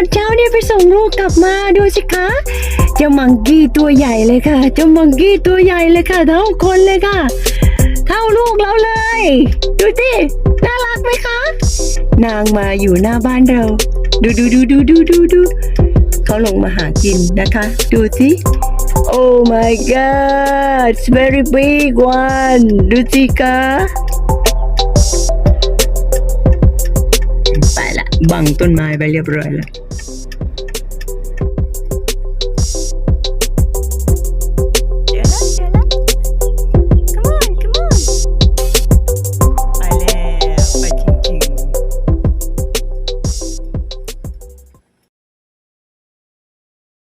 ตอนเช้านี่ไปส่งลูกกลับมาดูสิคะ เจ้ามังกี้ตัวใหญ่เลยค่ะ เจ้ามังกี้ตัวใหญ่เลยค่ะเท่าคนเลยค่ะ เท่าลูกเราเลย ดูสิน่ารักไหมคะ นางมาอยู่หน้าบ้านเรา ดูดูดูดูดูดูดูเขาลงมาหากินนะคะ ดูสิ Oh my god it's very big one ดูสิคะ บังต้นไม้ไปเรียบร้อยแล้ว